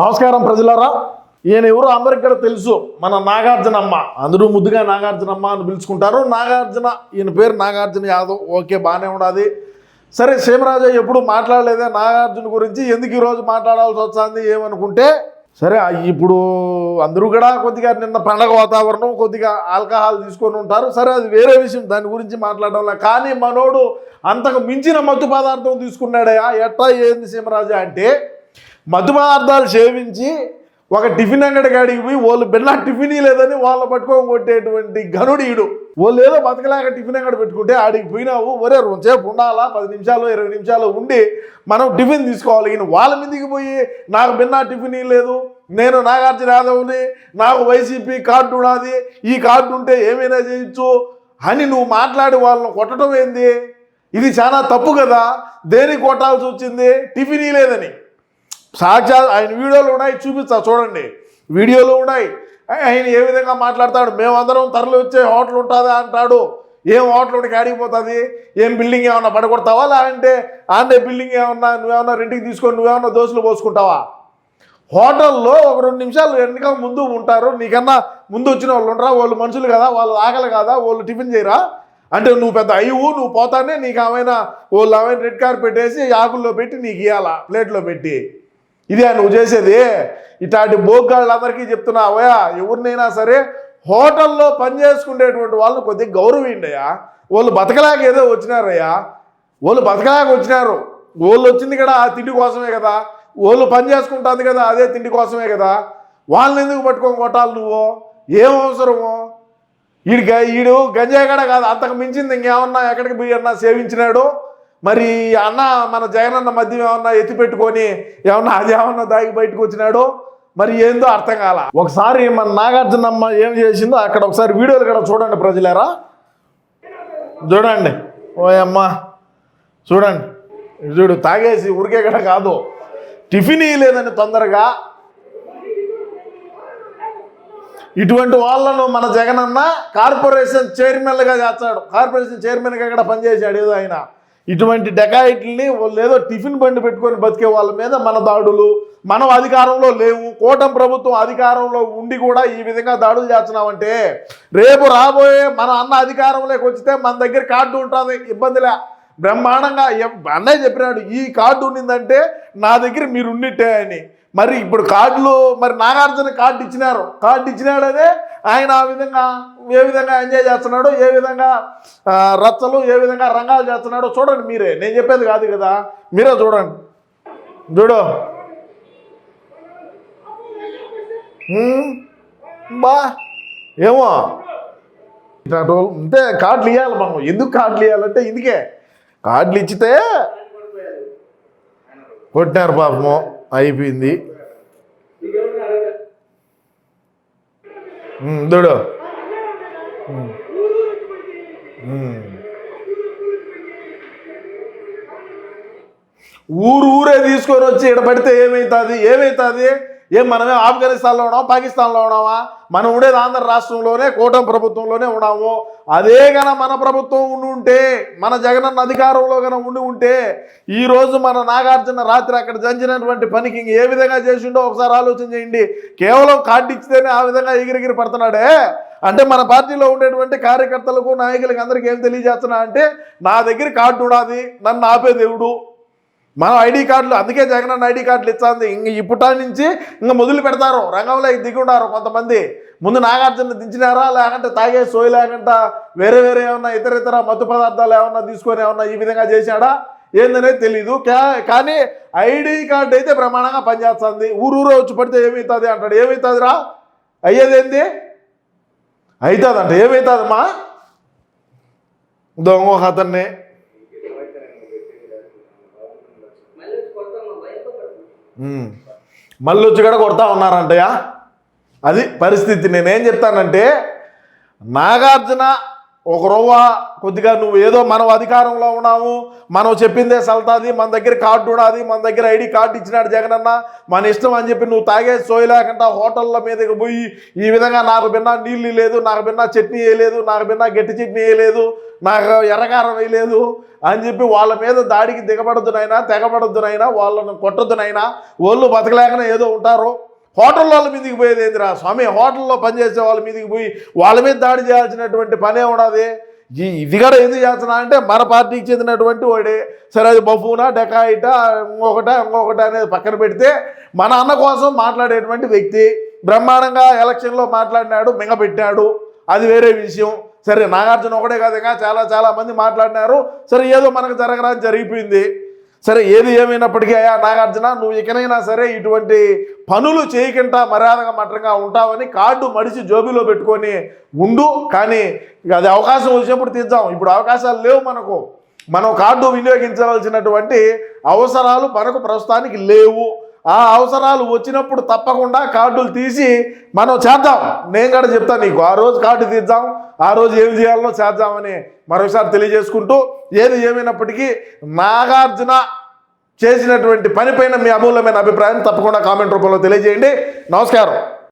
నమస్కారం ప్రజలారా. ఈయన ఎవరు అందరికి కూడా తెలుసు. మన నాగార్జునమ్మ. అందరూ ముద్దుగా నాగార్జునమ్మ అని పిలుచుకుంటారు. నాగార్జున ఈయన పేరు నాగార్జున యాదవ్. ఓకే బాగానే ఉన్నది సరే సీమరాజు ఎప్పుడు మాట్లాడలేదే నాగార్జున గురించి. ఎందుకు ఈరోజు మాట్లాడాల్సి వస్తుంది ఏమనుకుంటే? సరే ఇప్పుడు అందరూ కూడా కొద్దిగా నిన్న పండగ వాతావరణం కొద్దిగా ఆల్కహాల్ తీసుకొని ఉంటారు. సరే అది వేరే విషయం. దాని గురించి మాట్లాడడంలా కానీ మనోడు అంతకు మించిన మత్తు పదార్థం తీసుకున్నాడయా? ఎట్టా ఏంది సీమరాజా అంటే మత్తు పదార్థాలు సేవించి ఒక టిఫిన్ అంగడి కాడికి పోయి వాళ్ళు బిన్నా టిఫిన్ లేదని వాళ్ళు పట్టుకొని కొట్టేటువంటి గనుడీయుడు వాళ్ళు ఏదో బతకలేక టిఫిన్ అంగడి పెట్టుకుంటే ఆడికి పోయినావు ఒరే సేపు ఉండాలా పది నిమిషాలు ఇరవై నిమిషాలు ఉండి మనం టిఫిన్ తీసుకోవాలి. ఈయన వాళ్ళ మీదకి పోయి నాకు బిన్నా టిఫిన్ లేదు నేను నాగార్జున యాదవ్ని నాకు వైసీపీ కార్డు ఉన్నది ఈ కార్డు ఉంటే ఏమైనా చేయొచ్చు అని నువ్వు మాట్లాడి వాళ్ళని కొట్టడం ఏంది? ఇది చాలా తప్పు కదా దేనికి కొట్టాల్సి వచ్చింది? టిఫిన్ లేదని సాక్షాత్ ఆయన వీడియోలు ఉన్నాయి చూపిస్తా చూడండి. వీడియోలు ఉన్నాయి. ఆయన ఏ విధంగా మాట్లాడతాడు? మేమందరం తరలి వచ్చే హోటల్ ఉంటుందా అంటాడు. ఏం హోటల్ ఉంటే అడిగిపోతుంది ఏం బిల్డింగ్ ఏమన్నా పడగొడతావా? లేదంటే ఆండే బిల్డింగ్ ఏమన్నా నువ్వేమన్నా రెంట్కి తీసుకొని నువ్వేమన్నా దోశలు పోసుకుంటావా? హోటల్లో ఒక రెండు నిమిషాలు వెనక ముందు ఉంటారు. నీకన్నా ముందు వచ్చిన వాళ్ళు ఉంటారా వాళ్ళు మనుషులు కదా వాళ్ళు ఆకలి కదా? వాళ్ళు టిఫిన్ చేయరా? అంటే నువ్వు పెద్ద అయ్యవు నువ్వు పోతానే నీకు ఏమైనా వాళ్ళు ఏమైనా రెడ్ కార్పెట్ వేసి ఆకుల్లో పెట్టి నీకు ఇవ్వాలా ప్లేట్లో పెట్టి? ఇదే నువ్వు చేసేది? ఇట్లాంటి బోగ్గాళ్ళందరికీ చెప్తున్నా అవయా ఎవరినైనా సరే హోటల్లో పని చేసుకునేటువంటి వాళ్ళని కొద్దిగా గౌరవిండయ్యా. వాళ్ళు బతకలేక ఏదో వచ్చినారయ్యా. వాళ్ళు బతకలేక వచ్చినారు. వాళ్ళు వచ్చింది కూడా ఆ తిండి కోసమే కదా. వాళ్ళు పని చేసుకుంటుంది కదా అదే తిండి కోసమే కదా. వాళ్ళని ఎందుకు పట్టుకొని కొట్టాలి నువ్వు? ఏం అవసరము? ఈడు గ- ఈడు గంజాయి కాదు అంతకు మించింది ఇంకేమన్నా ఎక్కడికి పోయి అన్నా సేవించినాడు? మరి అన్న మన జగనన్న మద్యం ఏమన్నా ఎత్తి పెట్టుకొని ఏమన్నా అది ఏమన్నా దాగి బయటకు వచ్చినాడు? మరి ఏందో అర్థం కాల. ఒకసారి మన నాగార్జునమ్మ ఏం చేసిందో అక్కడ ఒకసారి వీడియోలు కూడా చూడండి ప్రజలారా. చూడండి. ఓయమ్మ చూడండి. చూడు తాగేసి ఉరికే కూడా కాదు. టిఫిన్ లేదని తొందరగా. ఇటువంటి వాళ్ళను మన జగనన్న కార్పొరేషన్ చైర్మన్గా చేస్తాడు. కార్పొరేషన్ చైర్మన్గా కూడా పనిచేశాడు ఏదో ఆయన. ఇటువంటి డెకాయిట్లని వాళ్ళు ఏదో టిఫిన్ బండి పెట్టుకొని బతికే వాళ్ళ మీద మన దాడులు మనం అధికారంలో లేవు కూటమి ప్రభుత్వం అధికారంలో ఉండి కూడా ఈ విధంగా దాడులు చేస్తున్నామంటే రేపు రాబోయే మన అన్న అధికారంలోకి వచ్చితే మన దగ్గర కార్డు ఉంటుంది ఇబ్బందిలే బ్రహ్మాండంగా అన్నయ్య చెప్పినాడు ఈ కార్డు ఉండిందంటే నా దగ్గర మీరు ఉండిట్టే అని. మరి ఇప్పుడు కార్డులు మరి నాగార్జున కార్డు ఇచ్చినారు. కార్డు ఇచ్చినాడనే ఆయన ఆ విధంగా ఏ విధంగా ఎంజాయ్ చేస్తున్నాడో ఏ విధంగా రచ్చలు ఏ విధంగా రంగాలు చేస్తున్నాడో చూడండి మీరే. నేను చెప్పేది కాదు కదా. మీరే చూడండి. చూడు. బా. ఏమో? అంటే ఉంటే కార్డులు ఇవ్వాలి మనం ఎందుకు కార్డులు ఇవ్వాలంటే ఇందుకే. కార్డులు ఇచ్చితే కొట్టినారు పాపము. అయిపోయింది. ఉమ్, చూడు ఊరు ఊరే తీసుకొని వచ్చి ఇక్కడ పడితే ఏమవుతుంది ఏమవుతుంది ఏం మనమే ఆఫ్ఘనిస్తాన్లో ఉన్నాం పాకిస్తాన్లో ఉన్నామా? మనం ఉండేది ఆంధ్ర రాష్ట్రంలోనే కూటమి ప్రభుత్వంలోనే ఉన్నాము. అదే గన మన ప్రభుత్వం ఉండి ఉంటే మన జగనన్న అధికారంలో గన ఉండి ఉంటే ఈరోజు మన నాగార్జున రాత్రి అక్కడ జంచినటువంటి పనికి ఇంక ఏ విధంగా చేసిండో ఒకసారి ఆలోచన చేయండి. కేవలం కార్డు ఇచ్చితేనే ఆ విధంగా ఎగిరిగిరి పడుతున్నాడే. అంటే మన పార్టీలో ఉండేటువంటి కార్యకర్తలకు నాయకులకు అందరికీ ఏం తెలియజేస్తున్నా అంటే నా దగ్గర కార్డు ఉన్నది నన్ను ఆపే దేవుడు మనం ఐడి కార్డులు అందుకే జగన్ అన్న ఐడి కార్డులు ఇచ్చాంది. ఇంక ఇప్పుట నుంచి ఇంకా మొదలు పెడతారు. రంగంలో దిగుండారు కొంతమంది. ముందు నాగార్జున దించినారా? లేకుంటే తాగే సోయి లేకుండా వేరే వేరే ఏమన్నా ఇతర ఇతర మత్తు పదార్థాలు ఏమన్నా తీసుకొని ఏమన్నా ఈ విధంగా చేశాడా? ఏందనేది తెలీదు. కా- కానీ ఐడి కార్డు అయితే ప్రమాణంగా పనిచేస్తుంది. ఊరూరో వచ్చి పడితే ఏమవుతుంది అంటాడు. ఏమవుతుంది అయ్యేదేంది? అవుతుందంట ఏమవుతుందమ్మా? దొంగ అతన్ని. మళ్ళీ వచ్చి కూడా కొడతా ఉన్నారంటయ్యా. అది పరిస్థితి. నేనేం చెప్తానంటే నాగార్జున ఒక రవ్వ కొద్దిగా నువ్వు ఏదో మనం అధికారంలో ఉన్నాము మనం చెప్పిందే సల్తాది మన దగ్గర కార్డు ఉన్నది మన దగ్గర ఐడి కార్డు ఇచ్చినాడు జగనన్న మన ఇష్టం అని చెప్పి నువ్వు తాగే సోయి లేకుండా హోటళ్ళ మీదకి పోయి ఈ విధంగా నాకు బిన్నా నీళ్ళు లేదు నాకు బిన్నా చట్నీ వేయలేదు నాకు బిన్నా గట్టి చట్నీ వేయలేదు నాకు ఎర్రకారం వేయలేదు అని చెప్పి వాళ్ళ మీద దాడికి దిగబడద్దునైనా తెగబడద్దునైనా వాళ్ళను కొట్టద్దునైనా వాళ్ళు బతకలేకనే ఏదో ఉంటారు. హోటల్ వాళ్ళ మీదకి పోయేది ఏందిరా స్వామి? హోటల్లో పనిచేసే వాళ్ళ మీదకి పోయి వాళ్ళ మీద దాడి చేయాల్సినటువంటి పనే ఉన్నది ఈ ఇది కూడా ఎందుకు చేస్తున్నా అంటే మన పార్టీకి చెందినటువంటి వాడే. సరే అది బఫూనా డెకాయిటా ఇంకొకట ఇంకొకట అనేది పక్కన పెడితే మన అన్న కోసం మాట్లాడేటువంటి వ్యక్తి బ్రహ్మాండంగా ఎలక్షన్లో మాట్లాడినాడు మింగపెట్టాడు. అది వేరే విషయం. సరే నాగార్జున ఒకటే కాదు ఇంకా చాలా చాలా మంది మాట్లాడినారు. సరే ఏదో మనకు జరగరాని జరిగిపోయింది. సరే ఏది ఏమైనప్పటికీ అయ్యా నాగార్జున నువ్వు ఇకనైనా సరే ఇటువంటి పనులు చేయకుండా మర్యాదగా మటంగా ఉంటావని కార్డు మడిచి జోబీలో పెట్టుకొని ఉండు. కానీ అది అవకాశం వచ్చినప్పుడు తీద్దాం. ఇప్పుడు అవకాశాలు లేవు మనకు. మనం కార్డు వినియోగించవలసినటువంటి అవసరాలు మనకు ప్రస్తుతానికి లేవు. ఆ అవసరాలు వచ్చినప్పుడు తప్పకుండా కార్డులు తీసి మనం చేద్దాం. నేను కూడా చెప్తాను నీకు ఆ రోజు కార్డు తీద్దాం ఆ రోజు ఏం చేయాలో చేద్దామని మరొకసారి తెలియజేసుకుంటూ ఏది ఏమైనప్పటికీ నాగార్జున చేసినటువంటి పనిపైన మీ అమూల్యమైన అభిప్రాయం తప్పకుండా కామెంట్ రూపంలో తెలియజేయండి. నమస్కారం.